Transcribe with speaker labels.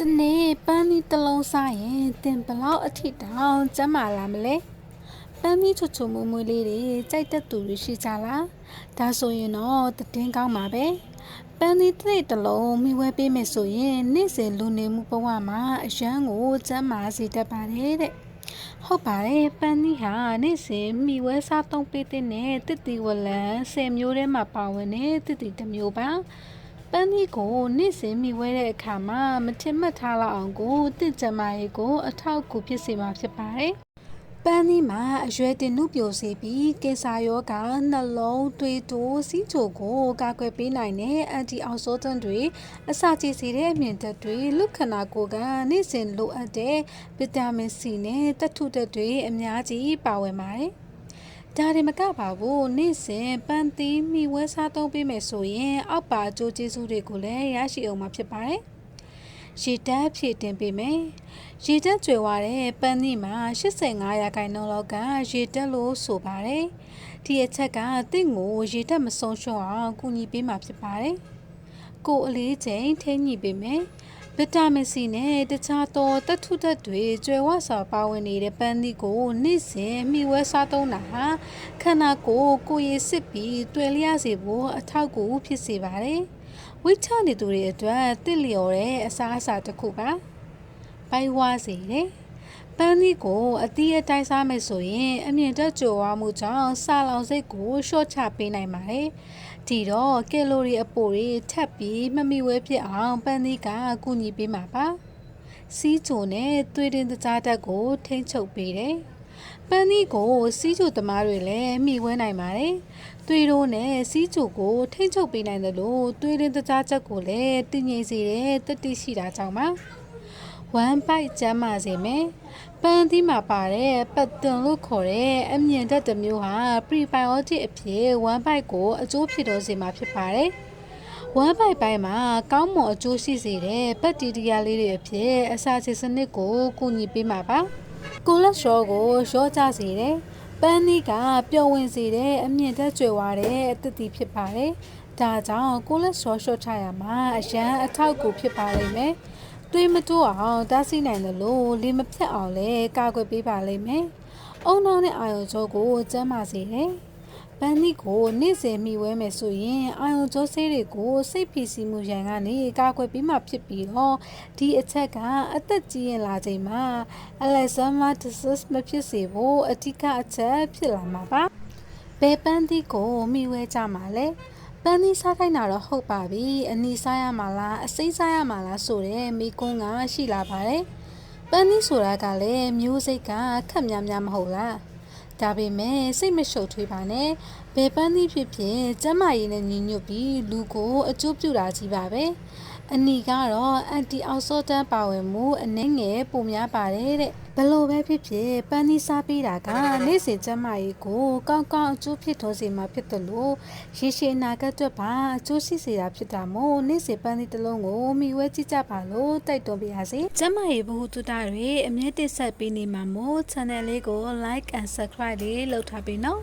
Speaker 1: တနေ့ပန်းသီးတစ်လုံးစားရင်တင်ဘလောက်အထိတောင်ကျန်းမာလာမလဲပန်းသီးချွတ်ချွတ်မွေ့မွေ့လေးတွေကြိုက်တတ်သူတွေရှိကြလားဒါဆိုရင်တော့တည်င်းကောင်းပါပဲပန်းသီးတစ်တစ်လုံးမိဝဲပေးမယ်ဆိုရင်နေ့စဉ်လူနေမှုဘဝမှာအရန်ကိုကျန်းမာစေတတ်ပါတယ်တဲ့ဟုတ်ပါတယ်ပန်းသီးဟာနေ့စဉ်မိဝဲစားသုံးပေးတဲ့နဲ့တစ်တီဝလံ10မျိုးထဲမှာပါဝင်တဲ့တစ်တီတစ်မျိုးပါ ပန်းသီးကိုနေ့စဉ်မိဝဲတဲ့အခါမှာမထင်မှတ်ထားလောက်အောင်ကိုတစ်ကြမာရေးကို အထောက်အကူဖြစ်စေမှာဖြစ်ပါတယ်ပန်းသီးမှာအရွယ်တင်နုပြိုစေပြီးကင်ဆာရောဂါနှလုံးသွေးတိုးစီးချိုကိုကာကွယ်ပေးနိုင်တဲ့အန်တီအောက်ဆိုဒန့်တွေအစာချေစေတဲ့အမြင့်ဓာတ်တွေလူခန္ဓာကိုယ်ကနေ့စဉ်လိုအပ်တဲ့ဗီတာမင်စီနဲ့သတ္ထုဓာတ်တွေအများကြီးပါဝင်ပါတယ်။ ဒါတွေမကပါဘူးနေ့စဉ်ပန်းသီးမိဝဲစားသုံးပေးမယ်ဆိုရင်အောက်ပါအကျိုးကျေးဇူးတွေကိုလည်းရရှိအောင်မှာဖြစ်ပါတယ်။ရေတက်ဖြည့်တင်ပေးမယ်။ရေတက်ကျွေဝတဲ့ပန်းသီးမှာ85ရာခိုင်နှုန်းလောက်ကရေတက်လို့ဆိုပါတယ်။ဒီအချက်ကတင့်ကိုရေတက်မဆုံးရှုံးအောင်ကူညီပေးမှာဖြစ်ပါတယ်။ကိုယ်အလေးချိန်ထိညှိပေးမယ်။ ဗီတာမင်စီနဲ့တခြားသောသတ္ထုဓာတ်တွေကျွဲဝစွာပါဝင်နေတဲ့ပန်းသီးကိုနေ့စဉ်မိဝဲစားသုံးတာဟာခန္ဓာကိုယ်ကိုယ်ရည်စစ်ပြီးတွေ့လျစေဖို့အထောက်အကူဖြစ်စေပါတယ်။ဝိချနေသူတွေအတွက်တစ်လျော်တဲ့အစားအစာတစ်ခုပါ။ပိုက်ဝါစေတယ်။ ပန်းသီးကိုအသီးအတိုင်းစားမယ်ဆိုရင် အမြင့်တက်ကြွဝမှုကြောင့်စာလောင်စိတ်ကိုရှော့ချပေးနိုင်ပါတယ်။ဒီတော့ကယ်လိုရီအပိုတွေထပ်ပြီးမမိဝဲဖြစ်အောင်ပန်းသီးကကူညီပေးမှာပါ။စီးချိုနဲ့သွေးတင်တကြားတက်ကို ထိမ့်ချုပ်ပေးတယ်။ပန်းသီးကိုစီးချိုသမားတွေလည်းမိဝဲနိုင်ပါတယ်။သွေးရိုးနဲ့စီးချိုကိုထိမ့်ချုပ်ပေးနိုင်တယ်လို့သွေးတင်တကြားချက်ကိုလည်းတည်ငြိမ်စေတဲ့တတိရှိတာကြောင့်ပါ။ one bite ကျမ်းမာစေမယ်။ပန်းသီးမှာပါတဲ့ပတ်တွန်လို့ခေါ်တဲ့အမြင့်ဓာတ်တစ်မျိုးဟာ prebiotic အဖြစ် one bite ကိုအကျိုးဖြစ်တော်စေမှာဖြစ်ပါတယ်။ one bite ပိုင်းမှာကောင်းမွန်အကျိုးရှိစေတဲ့ဘက်တီးရီးယားလေးတွေအဖြစ်အစာချေစနစ်ကိုကူညီပေးမှာပါ။ကိုလက်စထရောကိုလျှော့ချစေတယ်။ပန်းသီးကပျော်ဝင်စေတဲ့အမြင့်ဓာတ်ကြွယ်ဝတဲ့အသစ်တီဖြစ်ပါတယ်။ဒါကြောင့်ကိုလက်စထရောလျှော့ချရမှာအရန်အထောက်အကူဖြစ်ပါလိမ့်မယ်။ တွေးမတိုးအောင်တားဆီးနိုင်တယ်လို့လေမဖြတ်အောင်လည်းကာကွယ်ပေးပါလိမ့်မယ်။အုံနောက်နဲ့အာယုံကြောကိုကျန်းမာစေတယ်။ပန်းသီးကိုနေ့စဉ်မိဝဲမယ်ဆိုရင်အာယုံကြောဆေးတွေကိုစိတ်ဖိစီးမှုရန်ကနေကာကွယ်ပြီးမှဖြစ်ပြီးတော့ဒီအချက်ကအသက်ကြီးရင်လာချိန်မှာ Alzheimer disease မဖြစ်စေဖို့အဓိကအချက်ဖြစ်လာမှာပါ။ဘယ်ပန်းသီးကိုမိဝဲကြမှာလဲ။ ပန်းသီးစားခိုင်းတာတော့ဟုတ်ပါပြီ။အနီစားရမှာလားအစိမ့်စားရမှာလားဆိုတဲ့မိကွန်းကရှိလာပါတယ်။ပန်းသီးဆိုတာကလည်းမျိုးစိတ်ကခက်များများမဟုတ်လား။ဒါပေမဲ့စိတ်မရှုပ်ထွေးပါနဲ့ဘယ်ပန်းသီးဖြစ်ဖြစ်ကျမ်းမာရေးနဲ့ညီညွတ်ပြီးလူကိုအကျိုးပြုတာကြီးပါပဲ အနီကတော့အန်တီအောက်ဆော့တန်ပါဝင်မှုအနှဲငယ်ပုံများပါတယ်တဲ့ဘလို့ပဲဖြစ်ဖြစ်ပန်းသီးစားပေးတာကနေ့စဉ်ကျမ်းမာရေးကိုကောင်းကောင်းအကျိုးဖြစ်တော်စေမှာဖြစ်တယ်လို့ရေရှည်အနာဂတ်အတွက်ပါအကျိုးရှိစေတာဖြစ်တာမို့နေ့စဉ်ပန်းသီးတစ်လုံးကိုမိဝဲကြည့်ကြပါလို့တိုက်တွန်းပါရစေကျမ်းမာရေးဘ ഹു တုတတွေအမြဲတည်ဆက်ပေးနေမှာမို့ channel လေးကို like and subscribe လေးလုပ်ထားပေးနော်